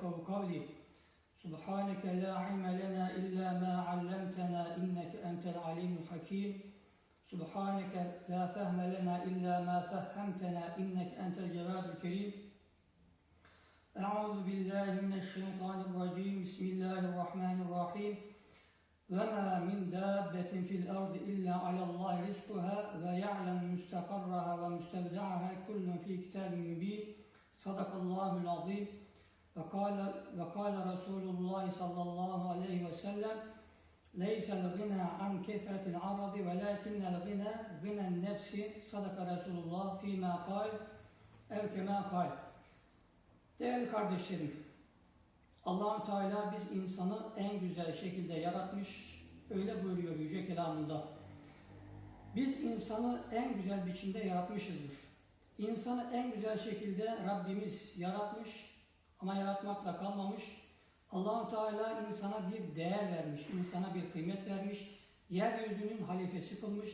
يفقه قولي سبحانك لا علم لنا إلا ما علمتنا إنك أنت العليم الحكيم. سبحانك لا فهم لنا إلا ما فهمتنا إنك أنت الجواد الكريم. أعوذ بالله من الشيطان الرجيم. بسم الله الرحمن الرحيم. وما من دابة في الأرض إلا على الله رزقها ويعلم مستقرها ومستودعها كل في كتاب مبين. صدق الله العظيم. وقال, وقال رسول الله صلى الله عليه وسلم ليس الغنى عن كثرة العرض ولكن الغنى غنى النفس صدق رسول الله فيما قال أو كما قال Değerli kardeşlerim, allah Teala biz insanı en güzel şekilde yaratmış, öyle buyuruyor Yüce Kelamında. Biz insanı en güzel biçimde yaratmışızdır. İnsanı en güzel şekilde Rabbimiz yaratmış ama yaratmakla kalmamış. allah Teala insana bir değer vermiş, insana bir kıymet vermiş, yeryüzünün halifesi kılmış,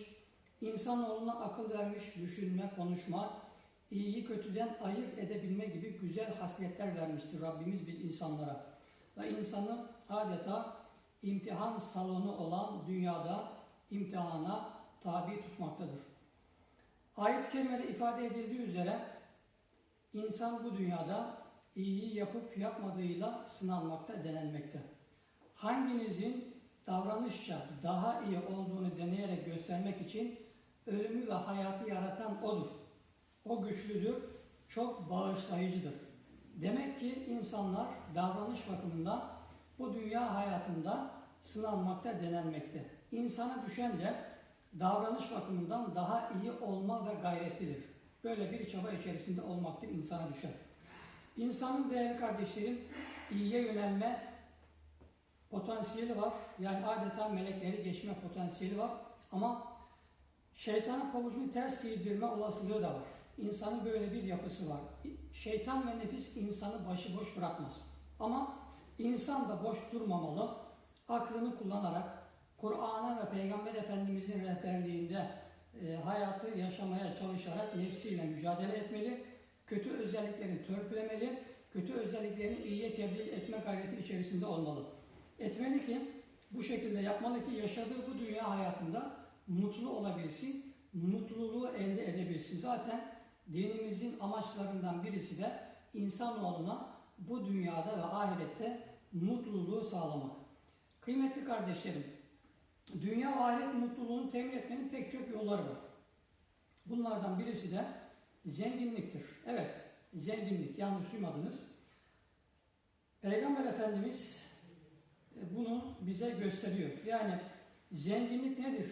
insanoğluna akıl vermiş, düşünme, konuşma, iyiyi kötüden ayırt edebilme gibi güzel hasletler vermiştir Rabbimiz biz insanlara. Ve insanı adeta imtihan salonu olan dünyada imtihana tabi tutmaktadır. Ayet-i ifade edildiği üzere insan bu dünyada iyiyi yapıp yapmadığıyla sınanmakta, denenmekte. Hanginizin davranışça daha iyi olduğunu deneyerek göstermek için ölümü ve hayatı yaratan O'dur. O güçlüdür, çok bağışlayıcıdır. Demek ki insanlar davranış bakımından bu dünya hayatında sınanmakta, denenmekte. İnsana düşen de davranış bakımından daha iyi olma ve gayretidir. Böyle bir çaba içerisinde olmaktır insana düşer. İnsanın değerli kardeşlerim iyiye yönelme potansiyeli var. Yani adeta melekleri geçme potansiyeli var. Ama şeytana pabucunu ters giydirme olasılığı da var. İnsanın böyle bir yapısı var. Şeytan ve nefis insanı başıboş bırakmaz. Ama insan da boş durmamalı. Aklını kullanarak Kur'an'a ve Peygamber Efendimizin rehberliğinde e, hayatı yaşamaya çalışarak nefsiyle mücadele etmeli. Kötü özelliklerini törpülemeli. Kötü özelliklerini iyiye tebdil etme gayreti içerisinde olmalı. Etmeli ki bu şekilde yapmalı ki yaşadığı bu dünya hayatında mutlu olabilsin, mutluluğu elde edebilsin. Zaten dinimizin amaçlarından birisi de insanoğluna bu dünyada ve ahirette mutluluğu sağlamak. Kıymetli kardeşlerim, dünya ve ahiret mutluluğunu temin etmenin pek çok yolları var. Bunlardan birisi de zenginliktir. Evet, zenginlik, yanlış duymadınız. Peygamber Efendimiz e, bunu bize gösteriyor. Yani zenginlik nedir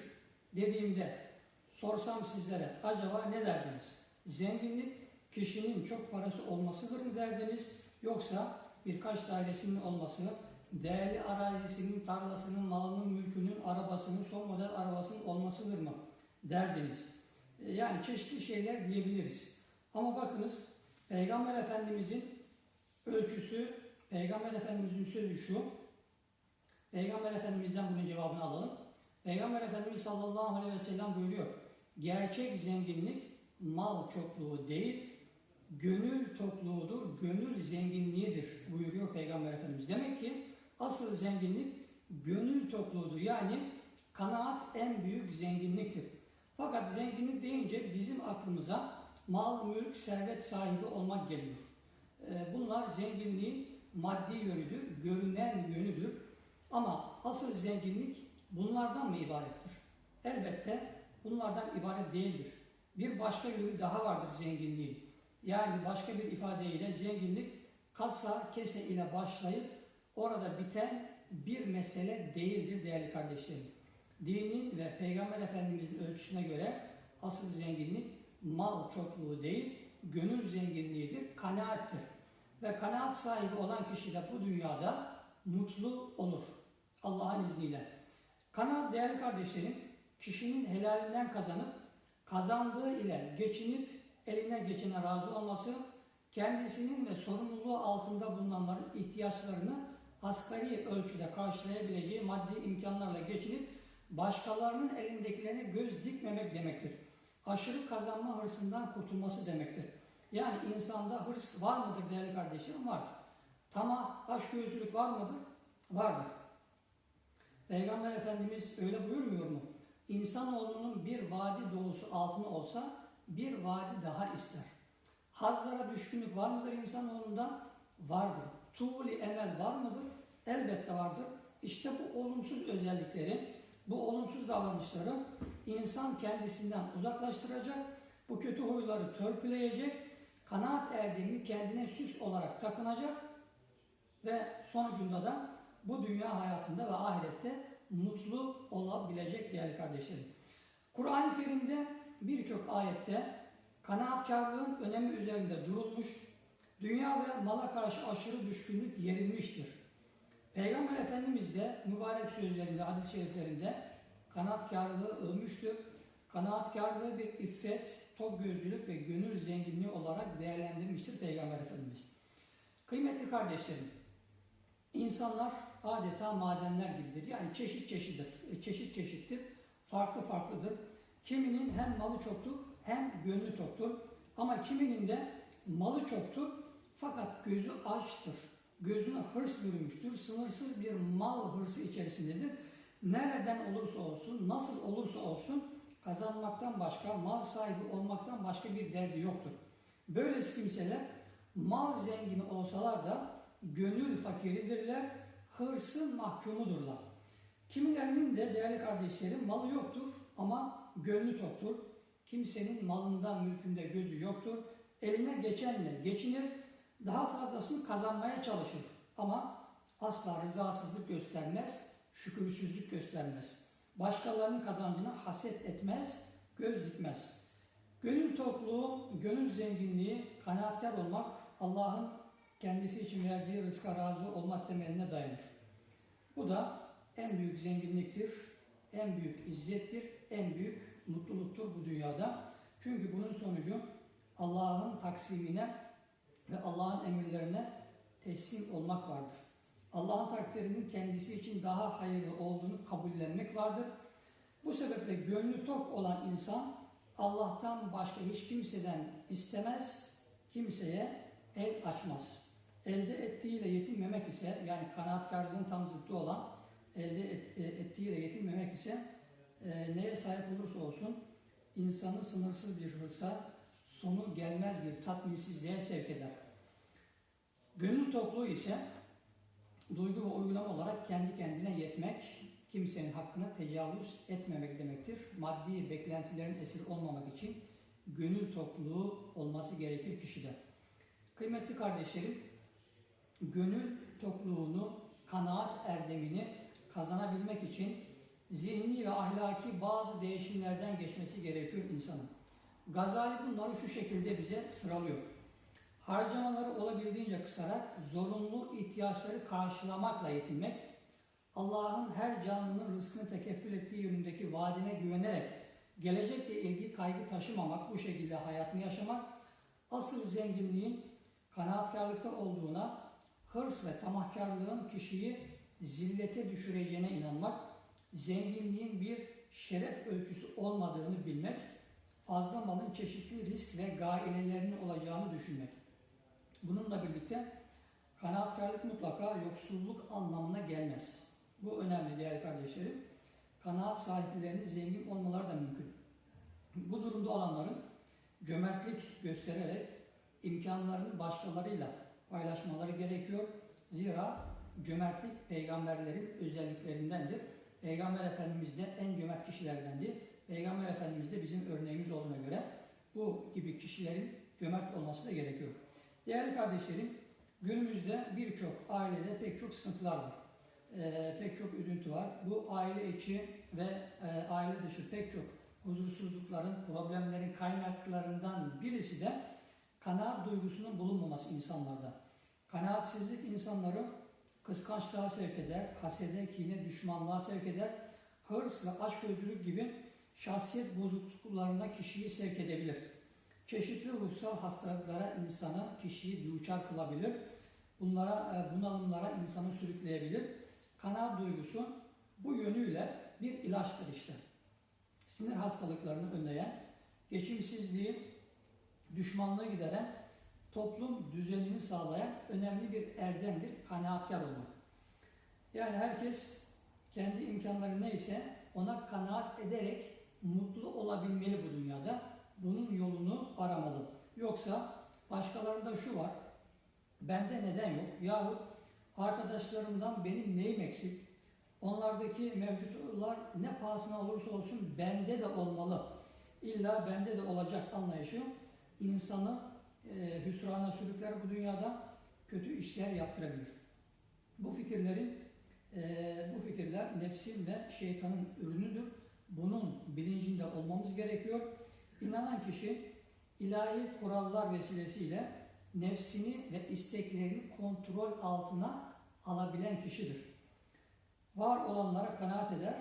dediğimde sorsam sizlere acaba ne derdiniz? Zenginlik kişinin çok parası olmasıdır mı derdiniz yoksa birkaç dairesinin olmasını, değerli arazisinin, tarlasının, malının, mülkünün, arabasının, son model arabasının olmasıdır mı derdiniz? E, yani çeşitli şeyler diyebiliriz. Ama bakınız Peygamber Efendimizin ölçüsü, Peygamber Efendimizin sözü şu. Peygamber Efendimiz'den bunun cevabını alalım. Peygamber Efendimiz sallallahu aleyhi ve sellem buyuruyor. Gerçek zenginlik mal çokluğu değil, gönül tokluğudur, gönül zenginliğidir buyuruyor Peygamber Efendimiz. Demek ki asıl zenginlik gönül tokluğudur. Yani kanaat en büyük zenginliktir. Fakat zenginlik deyince bizim aklımıza mal, mülk, servet sahibi olmak geliyor. Bunlar zenginliğin maddi yönüdür, görünen yönüdür. Ama asıl zenginlik bunlardan mı ibarettir? Elbette bunlardan ibaret değildir. Bir başka yönü daha vardır zenginliğin. Yani başka bir ifadeyle zenginlik kasa, kese ile başlayıp orada biten bir mesele değildir değerli kardeşlerim. Dinin ve Peygamber Efendimizin ölçüsüne göre asıl zenginlik mal çokluğu değil, gönül zenginliğidir, kanaattir. Ve kanaat sahibi olan kişi de bu dünyada mutlu olur. Allah'ın izniyle. Kanaat değerli kardeşlerim, kişinin helalinden kazanıp kazandığı ile geçinip eline geçene razı olması, kendisinin ve sorumluluğu altında bulunanların ihtiyaçlarını asgari ölçüde karşılayabileceği maddi imkan imkanlarla geçinip başkalarının elindekilerine göz dikmemek demektir. Aşırı kazanma hırsından kurtulması demektir. Yani insanda hırs var mıdır değerli kardeşlerim? Vardır. Tamah, açgözlülük var mıdır? Vardır. Peygamber Efendimiz öyle buyurmuyor mu? İnsanoğlunun bir vadi dolusu altını olsa bir vadi daha ister. Hazlara düşkünlük var mıdır insanoğlunda? Vardır. Tuğli emel var mıdır? Elbette vardır. İşte bu olumsuz özellikleri, bu olumsuz davranışları insan kendisinden uzaklaştıracak, bu kötü huyları törpüleyecek, kanaat erdemini kendine süs olarak takınacak ve sonucunda da bu dünya hayatında ve ahirette mutlu olabilecek değerli kardeşlerim. Kur'an-ı Kerim'de birçok ayette kanaatkarlığın önemi üzerinde durulmuş, dünya ve mala karşı aşırı düşkünlük yerilmiştir. Peygamber Efendimiz de mübarek sözlerinde, hadis-i şeriflerinde kanaatkarlığı övmüştür. Kanaatkarlığı bir iffet, tok gözlülük ve gönül zenginliği olarak değerlendirmiştir Peygamber Efendimiz. Kıymetli kardeşlerim, insanlar adeta madenler gibidir. Yani çeşit çeşittir, çeşit çeşittir, farklı farklıdır. Kiminin hem malı çoktur hem gönlü toktur. Ama kiminin de malı çoktur fakat gözü açtır. Gözüne hırs bürümüştür. Sınırsız bir mal hırsı içerisindedir. Nereden olursa olsun, nasıl olursa olsun kazanmaktan başka, mal sahibi olmaktan başka bir derdi yoktur. Böylesi kimseler mal zengini olsalar da gönül fakiridirler, hırsın mahkumudurlar. Kimilerinin de değerli kardeşlerim malı yoktur ama gönlü toktur. Kimsenin malında, mülkünde gözü yoktur. Eline geçenle geçinir, daha fazlasını kazanmaya çalışır. Ama asla rızasızlık göstermez, şükürsüzlük göstermez. Başkalarının kazancına haset etmez, göz dikmez. Gönül tokluğu, gönül zenginliği, kanaatkar olmak Allah'ın kendisi için verdiği rızka razı olmak temeline dayanır. Bu da en büyük zenginliktir, en büyük izzettir, en büyük mutluluktur bu dünyada. Çünkü bunun sonucu Allah'ın taksimine ve Allah'ın emirlerine teslim olmak vardır. Allah'ın takdirinin kendisi için daha hayırlı olduğunu kabullenmek vardır. Bu sebeple gönlü tok olan insan Allah'tan başka hiç kimseden istemez, kimseye el açmaz. Elde ettiğiyle yetinmemek ise yani kanaatkarlığın tam zıttı olan elde et, ettiğiyle yetinmemek ise e, neye sahip olursa olsun insanı sınırsız bir hırsa, sonu gelmez bir tatminsizliğe sevk eder. Gönül tokluğu ise duygu ve uygulama olarak kendi kendine yetmek, kimsenin hakkına tecavüz etmemek demektir. Maddi beklentilerin esiri olmamak için gönül tokluğu olması gerekir kişide. Kıymetli kardeşlerim, gönül tokluğunu, kanaat erdemini kazanabilmek için zihni ve ahlaki bazı değişimlerden geçmesi gerekiyor insanın. Gazali bunları şu şekilde bize sıralıyor. Harcamaları olabildiğince kısarak zorunlu ihtiyaçları karşılamakla yetinmek, Allah'ın her canlının rızkını tekeffül ettiği yönündeki vaadine güvenerek gelecekle ilgili kaygı taşımamak, bu şekilde hayatını yaşamak, asıl zenginliğin kanaatkarlıkta olduğuna, hırs ve tamahkarlığın kişiyi zillete düşüreceğine inanmak, zenginliğin bir şeref ölçüsü olmadığını bilmek, fazla malın çeşitli risk ve gailelerinin olacağını düşünmek. Bununla birlikte kanaatkarlık mutlaka yoksulluk anlamına gelmez. Bu önemli değerli kardeşlerim. Kanaat sahiplerinin zengin olmaları da mümkün. Bu durumda olanların cömertlik göstererek imkanlarını başkalarıyla paylaşmaları gerekiyor. Zira cömertlik peygamberlerin özelliklerindendir. Peygamber Efendimiz de en cömert kişilerdendi. Peygamber Efendimiz de bizim örneğimiz olduğuna göre bu gibi kişilerin cömert olması da gerekiyor. Değerli kardeşlerim, günümüzde birçok ailede pek çok sıkıntılar var. Ee, pek çok üzüntü var. Bu aile içi ve e, aile dışı pek çok huzursuzlukların, problemlerin kaynaklarından birisi de kanaat duygusunun bulunmaması insanlarda. Kanaatsizlik insanları kıskançlığa sevk eder, hasede, kine, düşmanlığa sevk eder, hırs ve açgözlülük gibi şahsiyet bozukluklarına kişiyi sevk edebilir. Çeşitli ruhsal hastalıklara insanı, kişiyi duçar kılabilir. Bunlara, e, bunalımlara insanı sürükleyebilir. Kanaat duygusu bu yönüyle bir ilaçtır işte. Sinir hastalıklarını önleyen, geçimsizliği, düşmanlığı gideren, toplum düzenini sağlayan önemli bir erdemdir kanaatkar olmak. Yani herkes kendi imkanları neyse ona kanaat ederek mutlu olabilmeli bu dünyada. Bunun yolunu aramalı. Yoksa başkalarında şu var, bende neden yok? Yahut arkadaşlarımdan benim neyim eksik? Onlardaki mevcutlar ne pahasına olursa olsun bende de olmalı. İlla bende de olacak anlayışı insanı e, hüsrana sürükler bu dünyada kötü işler yaptırabilir. Bu fikirlerin e, bu fikirler nefsin ve şeytanın ürünüdür. Bunun bilincinde olmamız gerekiyor. İnanan kişi ilahi kurallar vesilesiyle nefsini ve isteklerini kontrol altına alabilen kişidir. Var olanlara kanaat eder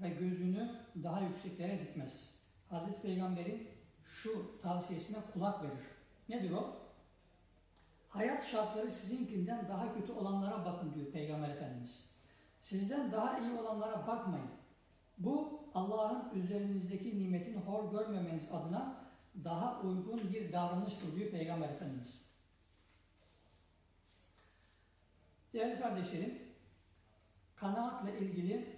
ve gözünü daha yükseklere dikmez. Hazreti Peygamber'in şu tavsiyesine kulak verir. Nedir o? Hayat şartları sizinkinden daha kötü olanlara bakın diyor Peygamber Efendimiz. Sizden daha iyi olanlara bakmayın. Bu Allah'ın üzerinizdeki nimetini hor görmemeniz adına daha uygun bir davranıştır diyor Peygamber Efendimiz. Değerli kardeşlerim, kanaatle ilgili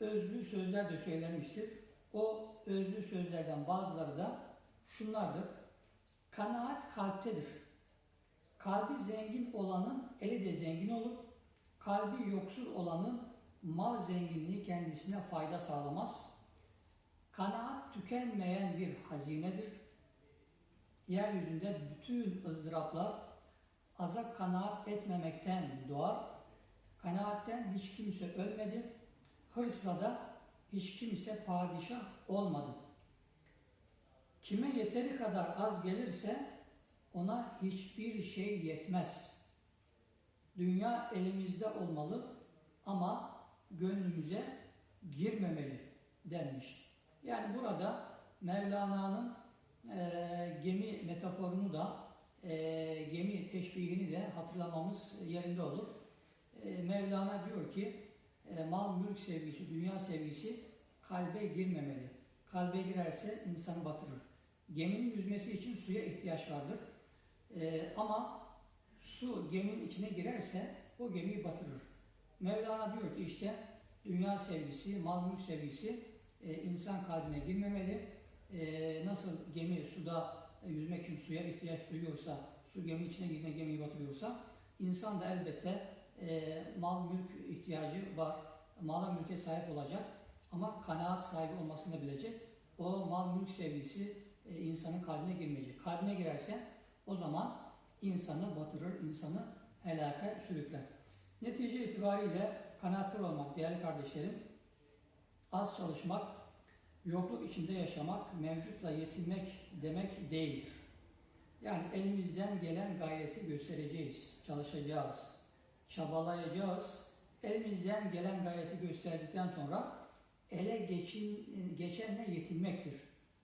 özlü sözler de söylenmiştir. O özlü sözlerden bazıları da şunlardır. Kanaat kalptedir. Kalbi zengin olanın eli de zengin olur. Kalbi yoksul olanın mal zenginliği kendisine fayda sağlamaz. Kanaat tükenmeyen bir hazinedir. Yeryüzünde bütün ızdıraplar aza kanaat etmemekten doğar. Kanaatten hiç kimse ölmedi. Hırsla da hiç kimse padişah olmadı. Kime yeteri kadar az gelirse ona hiçbir şey yetmez. Dünya elimizde olmalı ama gönlümüze girmemeli denmiş. Yani burada Mevlana'nın e, gemi metaforunu da e, gemi teşbihini de hatırlamamız yerinde olur. E, Mevlana diyor ki e, mal mülk sevgisi, dünya sevgisi kalbe girmemeli. Kalbe girerse insanı batırır. Geminin yüzmesi için suya ihtiyaç vardır. E, ama su geminin içine girerse o gemiyi batırır. Mevlana diyor ki işte dünya sevgisi, mal mülk sevgisi e, insan kalbine girmemeli. E, nasıl gemi suda e, yüzmek için suya ihtiyaç duyuyorsa, su gemi içine girdiğinde gemiyi batırıyorsa, insan da elbette e, mal mülk ihtiyacı var. Mala mülke sahip olacak ama kanaat sahibi olmasını bilecek. O mal mülk sevgisi e, insanın kalbine girmeyecek. Kalbine girerse o zaman insanı batırır, insanı helaka sürükler. Netice itibariyle kanaatkar olmak değerli kardeşlerim, az çalışmak, yokluk içinde yaşamak, mevcutla yetinmek demek değildir. Yani elimizden gelen gayreti göstereceğiz, çalışacağız, çabalayacağız. Elimizden gelen gayreti gösterdikten sonra ele geçin, geçenle yetinmektir.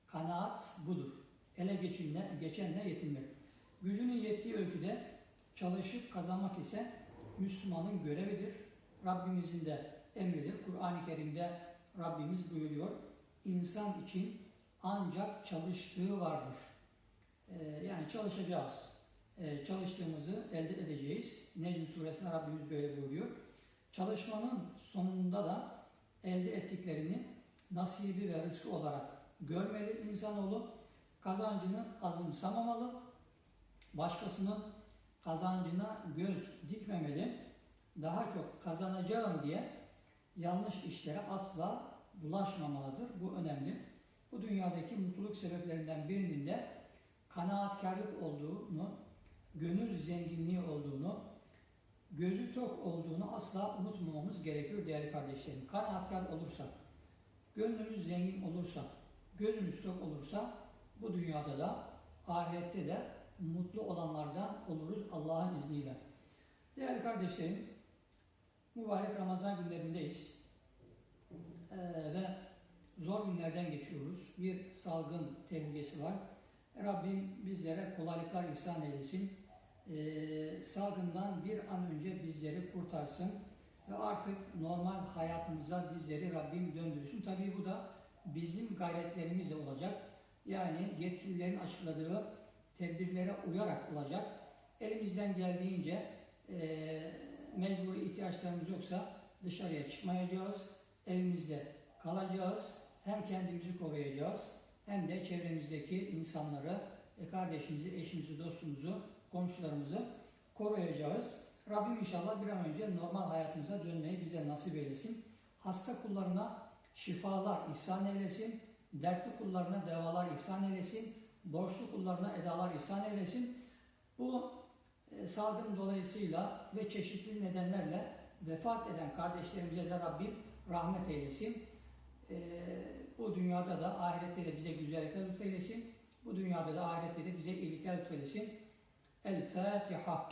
Kanaat budur. Ele geçinle, geçenle yetinmek. Gücünün yettiği ölçüde çalışıp kazanmak ise Müslümanın görevidir. Rabbimizin de emridir. Kur'an-ı Kerim'de Rabbimiz buyuruyor. İnsan için ancak çalıştığı vardır. Ee, yani çalışacağız. Ee, çalıştığımızı elde edeceğiz. Necm suresinde Rabbimiz böyle buyuruyor. Çalışmanın sonunda da elde ettiklerini nasibi ve rızkı olarak görmeli insanoğlu. Kazancını azımsamamalı. Başkasının kazancına göz dikmemeli. Daha çok kazanacağım diye yanlış işlere asla bulaşmamalıdır. Bu önemli. Bu dünyadaki mutluluk sebeplerinden birinin de kanaatkarlık olduğunu, gönül zenginliği olduğunu, gözü tok olduğunu asla unutmamamız gerekiyor değerli kardeşlerim. Kanaatkar olursak, gönlümüz zengin olursa, gözümüz tok olursa bu dünyada da ahirette de mutlu olanlardan oluruz Allah'ın izniyle. Değerli kardeşlerim, mübarek Ramazan günlerindeyiz ee, ve zor günlerden geçiyoruz. Bir salgın tehlikesi var. Rabbim bizlere kolaylıklar ihsan eylesin. Ee, salgından bir an önce bizleri kurtarsın. ve artık normal hayatımıza bizleri Rabbim döndürsün. Tabii bu da bizim gayretlerimizle olacak. Yani yetkililerin açıkladığı tedbirlere uyarak olacak. Elimizden geldiğince eee mecburi ihtiyaçlarımız yoksa dışarıya çıkmayacağız. Evimizde kalacağız. Hem kendimizi koruyacağız hem de çevremizdeki insanları, e, kardeşimizi, eşimizi, dostumuzu, komşularımızı koruyacağız. Rabbim inşallah bir an önce normal hayatımıza dönmeyi bize nasip eylesin. Hasta kullarına şifalar ihsan eylesin. Dertli kullarına devalar ihsan eylesin. Borçlu kullarına edalar ihsan eylesin. Bu salgın dolayısıyla ve çeşitli nedenlerle vefat eden kardeşlerimize de Rabbim rahmet eylesin. E, bu dünyada da ahirette de bize güzellikler lütfeylesin. Bu dünyada da ahirette de bize iyilikler lütfeylesin. El Fatiha.